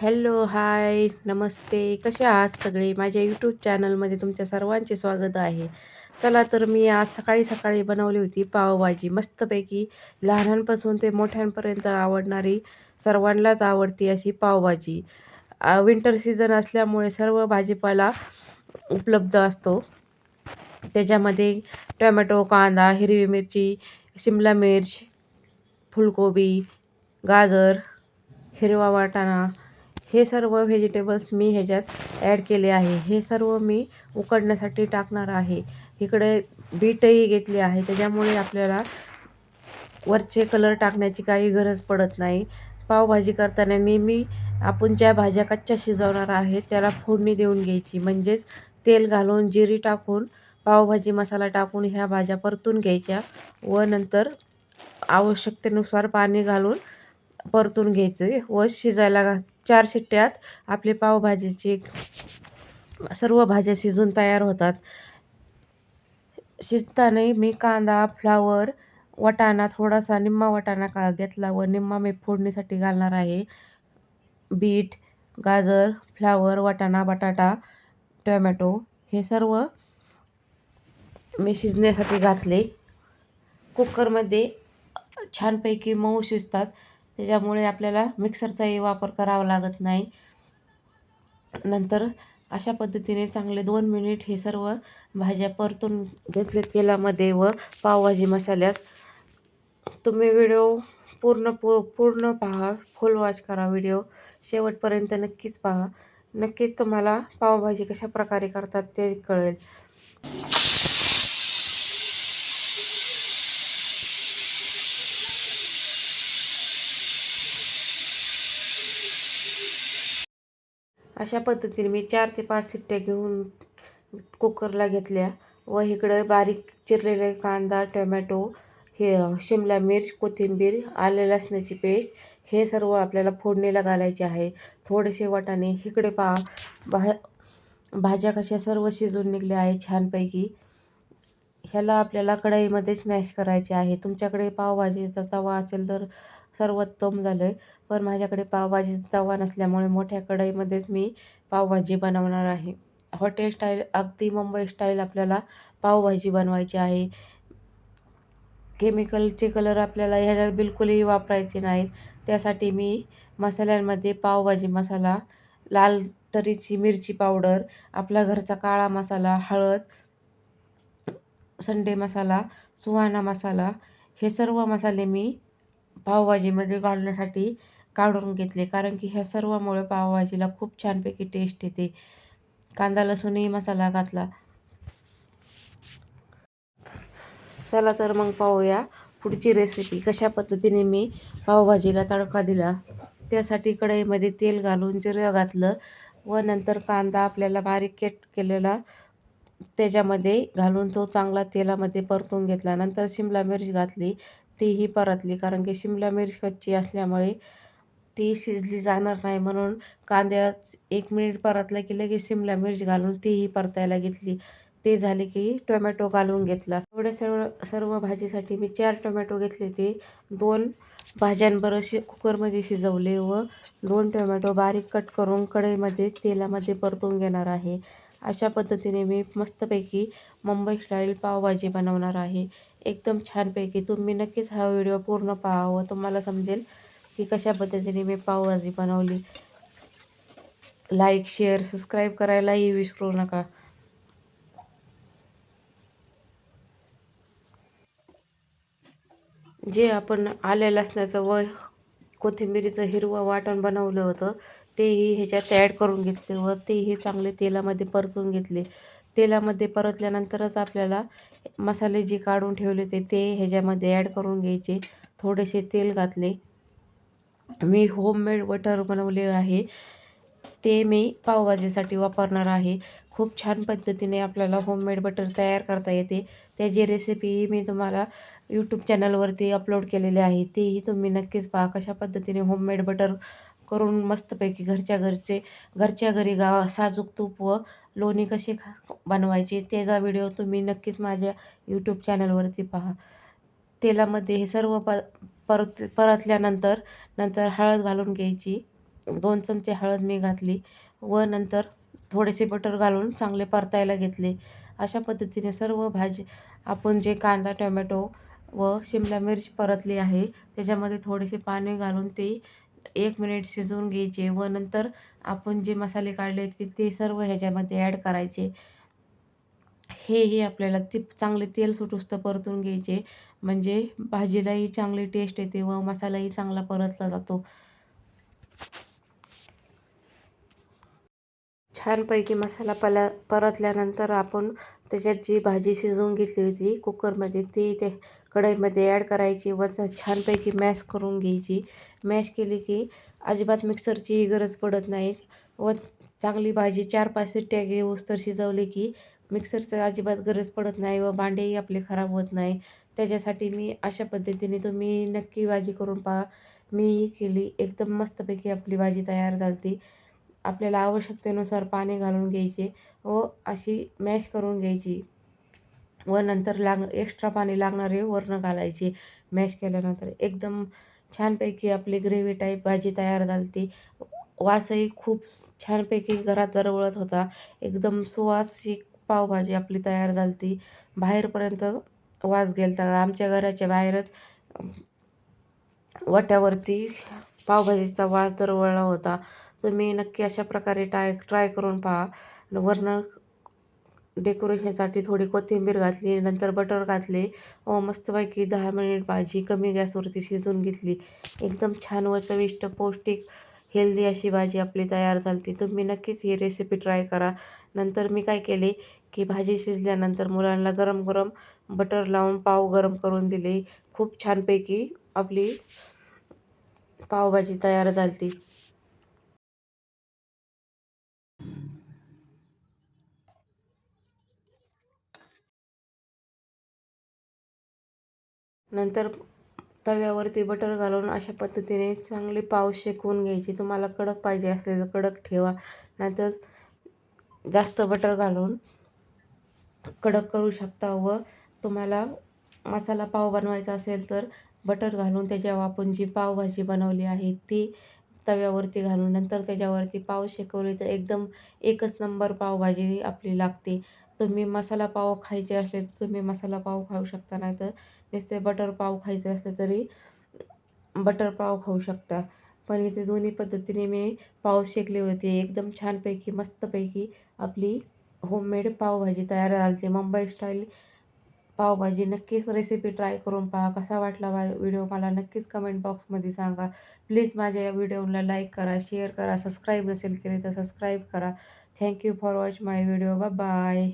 Hello hi नमस्ते. कसे आहात सगळे? माझ्या यूट्यूब चॅनलमध्ये तुमच्या सर्वांचे स्वागत आहे. चला तर मी आज सकाळी सकाळी बनवली होती पावभाजी. मस्तपैकी लहानांपासून ते मोठ्यांपर्यंत आवडणारी सर्वांनाच आवडती अशी पावभाजी. विंटर सीझन असल्यामुळे सर्व भाजीपाला उपलब्ध असतो. त्याच्यामध्ये टोमॅटो कांदा हिरवी मिरची शिमला मिर्च फुलकोबी गाजर हिरवा वाटाणा हे सर्व व्हेजिटेबल्स मी ह्याच्यात ॲड केले आहे. हे सर्व मी उकडण्यासाठी टाकणार आहे. इकडे बीटही घेतली आहे. त्याच्यामुळे आपल्याला वरचे कलर टाकण्याची काही गरज पडत नाही. पावभाजी करताना नेहमी आपण ज्या भाज्या कच्च्या शिजवणार आहे त्याला फोडणी देऊन घ्यायची. म्हणजेच तेल घालून जिरी टाकून पावभाजी मसाला टाकून ह्या भाज्या परतून घ्यायच्या व नंतर आवश्यकतेनुसार पाणी घालून परतून घ्यायचे व शिजायला घा चार शिट्ट्यात आपले पावभाजीचे सर्व भाज्या शिजून तयार होतात. शिजताना मी कांदा फ्लावर वटाणा थोडासा निम्मा वटाणा का घेतला व निम्मा मी फोडणीसाठी घालणार आहे. बीट गाजर फ्लावर वाटाणा बटाटा टोमॅटो हे सर्व मी शिजण्यासाठी घातले. कुकरमध्ये छानपैकी मऊ शिजतात. त्याच्यामुळे आपल्याला मिक्सरचाही वापर करावा लागत नाही. नंतर अशा पद्धतीने चांगले दोन मिनिट हे सर्व भाज्या परतून घेतले तेलामध्ये व पावभाजी मसाल्यात. तुम्ही व्हिडिओ पूर्ण पू पूर्ण पहा फुल वॉच करा व्हिडिओ. शेवटपर्यंत नक्कीच पहा. नक्कीच तुम्हाला पावभाजी कशा प्रकारे करतात ते कळेल. अशा पद्धतीने मी चार ते पाच शिट्ट्या घेऊन कुकरला घेतल्या व इकडं बारीक चिरलेले कांदा टोमॅटो हे शिमला मिर्च कोथिंबीर आले लसणाची पेस्ट हे सर्व आपल्याला फोडणीला घालायचे आहे. थोडेसे वाटाणे इकडे पा भा भाज्या कशा सर्व शिजून निघल्या आहे छानपैकी. ह्याला आपल्याला कढईमध्येच मॅश करायचे आहे. तुमच्याकडे पावभाजीचा तवा असेल तर सर्वोत्तम झालं आहे पण माझ्याकडे पावभाजी तवा नसल्यामुळे मोठ्या कढईमध्येच मी पावभाजी बनवणार आहे. हॉटेल स्टाईल अगदी मुंबई स्टाईल आपल्याला पावभाजी बनवायची आहे. केमिकलचे कलर आपल्याला ह्याच्यात बिलकुलही वापरायचे नाहीत. त्यासाठी मी मसाल्यांमध्ये पावभाजी मसाला लाल तरीची मिरची पावडर आपला घरचा काळा मसाला हळद संडे मसाला सुहाना मसाला हे सर्व मसाले मी पावभाजीमध्ये घालण्यासाठी काढून घेतले. कारण की ह्या सर्वामुळे पावभाजीला खूप छानपैकी टेस्ट येते. कांदा लसूणही मसाला घातला. चला तर मग पाहूया पुढची रेसिपी कशा पद्धतीने मी पावभाजीला तडका दिला? त्यासाठी कढईमध्ये तेल घालून जिरं घातलं व नंतर कांदा आपल्याला बारीक केट केलेला त्याच्यामध्ये घालून तो चांगला तेलामध्ये परतून घेतला. नंतर शिमला मिरची घातली. तीही परतली. कारण की शिमला मिरच कच्ची असल्यामुळे ती शिजली जाणार नाही म्हणून कांद्यात एक मिनिट परतलं की लगेच शिमला मिरच घालून तीही परतायला घेतली. ते झाले की टोमॅटो घालून घेतला. एवढ्या सर्व सर्व भाजीसाठी मी चार टोमॅटो घेतले ते दोन भाज्यांबरोबर शि कुकरमध्ये शिजवले व दोन टोमॅटो बारीक कट करून कढईमध्ये तेलामध्ये परतून घेणार आहे. अशा पद्धतीने मी मस्तपैकी मुंबई स्टाईल पावभाजी बनवणार आहे. एकदम छानपैकी. तुम्ही नक्कीच हा व्हिडिओ पूर्ण पाहा व तुम्हाला समजेल की कशा पद्धतीने मी पावभाजी बनवली. लाईक शेअर सबस्क्राईब करायलाही विसरू नका. जे आपण आले लसणाचं व कोथिंबिरीचं हिरवं वाटण बनवलं होतं तेही ह्याच्यात ॲड करून घेतले व तेही चांगले तेलामध्ये परतून घेतले. तेलामध्ये परतल्यानंतरच आपल्याला मसाले जे काढून ठेवले होते ते ह्याच्यामध्ये ॲड करून घ्यायचे. थोडेसे तेल घातले. मी होममेड बटर बनवले आहे. ते मी पावभाजीसाठी वापरणार आहे. खूप छान पद्धतीने आपल्याला होममेड बटर तयार करता येते. त्याची रेसिपी मी तुम्हाला यूट्यूब चॅनलवरती अपलोड केलेले आहे. तेही तुम्ही नक्कीच पहा कशा पद्धतीने होममेड बटर करून मस्तपैकी घरच्या घरचे घरच्या घरी गावा साजूक तूप व लोणी कसे खा बनवायचे त्याचा व्हिडिओ तुम्ही नक्कीच माझ्या यूट्यूब चॅनलवरती पहा. तेलामध्ये हे सर्व प परत परतल्यानंतर नंतर हळद घालून घ्यायची. दोन चमचे हळद मी घातली व नंतर थोडेसे बटर घालून चांगले परतायला घेतले. अशा पद्धतीने सर्व भाजी आपण जे कांदा टोमॅटो व शिमला मिरच परतली आहे त्याच्यामध्ये थोडेसे पाणी घालून ते एक मिनिट शिजवून घ्यायचे व नंतर आपण जे मसाले काढले ते ते सर्व ह्याच्यामध्ये ॲड करायचे. हे हे आपल्याला ते चांगले तेल सुटुस्त परतून घ्यायचे. म्हणजे भाजीलाही चांगली टेस्ट येते व मसालाही चांगला परतला जातो. छानपैकी मसाला पला परतल्यानंतर आपण त्याच्यात जी भाजी शिजवून घेतली होती कुकरमध्ये ती ते कढईमध्ये ॲड करायची. व छानपैकी मॅश करून घ्यायची. मॅश केली की अजिबात मिक्सरचीही गरज पडत नाही. व चांगली भाजी चार पाच सिट्ट्या घेऊस तर शिजवली की मिक्सरचं अजिबात गरज पडत नाही व भांडेही आपले खराब होत नाही. त्याच्यासाठी मी अशा पद्धतीने तुम्ही नक्की भाजी करून पहा. मी केली. एकदम मस्तपैकी आपली भाजी तयार झाली आपल्याला आवश्यकतेनुसार पाणी घालून घ्यायचे व अशी मॅश करून घ्यायची. व नंतर लाग एक्स्ट्रा पाणी लागणारे वरण घालायचे. मॅश केल्यानंतर एकदम छानपैकी आपली ग्रेव्ही टाईप भाजी तयार झाली वासही खूप छानपैकी घरात दरवळत होता. एकदम सुवासिक पावभाजी आपली तयार झाली ती. बाहेरपर्यंत वास गेलता. आमच्या घराच्या बाहेरच वाट्यावरती पावभाजीचा वास दरवळला होता. तुम्ही नक्की अशा प्रकारे ट्राय ट्राय करून पहा. वरनं डेकोरेशनसाठी थोडी कोथिंबीर घातली नंतर बटर घातले. व मस्तपैकी दहा मिनिट भाजी कमी गॅसवरती शिजवून घेतली. एकदम छान व चविष्ट पौष्टिक हेल्दी अशी भाजी आपली तयार झाली तुम्ही नक्कीच ही रेसिपी ट्राय करा. नंतर मी काय केले की भाजी शिजल्यानंतर मुलांना गरम गरम बटर लावून पाव गरम करून दिले. खूप छानपैकी आपली पावभाजी तयार झाली नंतर तव्यावरती बटर घालून अशा पद्धतीने चांगले पाव शेकवून घ्यायची. तुम्हाला कडक पाहिजे असेल तर कडक ठेवा. नाहीतर जास्त बटर घालून कडक करू शकता व तुम्हाला मसाला पाव बनवायचा असेल तर बटर घालून त्याच्यावर आपण जी पावभाजी बनवली आहे ती तव्यावरती घालून नंतर त्याच्यावरती पाव शेकवली तर एकदम एकच नंबर पावभाजी आपली लागते. तुम्ही मसाला पाव खायचे असले तर तुम्ही मसाला पाव खाऊ शकता नाही तर नुसते बटर पाव खायचे असले तरी बटर पाव खाऊ शकता. पण इथे दोन्ही पद्धतीने मी पाव शेकले होते. एकदम छानपैकी मस्तपैकी आपली होममेड पावभाजी तयार झाली मुंबई स्टाईल पावभाजी. नक्कीच रेसिपी ट्राय करून पहा. कसा वाटला व्हिडिओ मला नक्कीच कमेंट बॉक्समध्ये सांगा. प्लीज माझ्या या व्हिडिओला लाईक करा शेअर करा. सबस्क्राईब नसेल केले तर सबस्क्राईब करा. Thank you for watch my video bye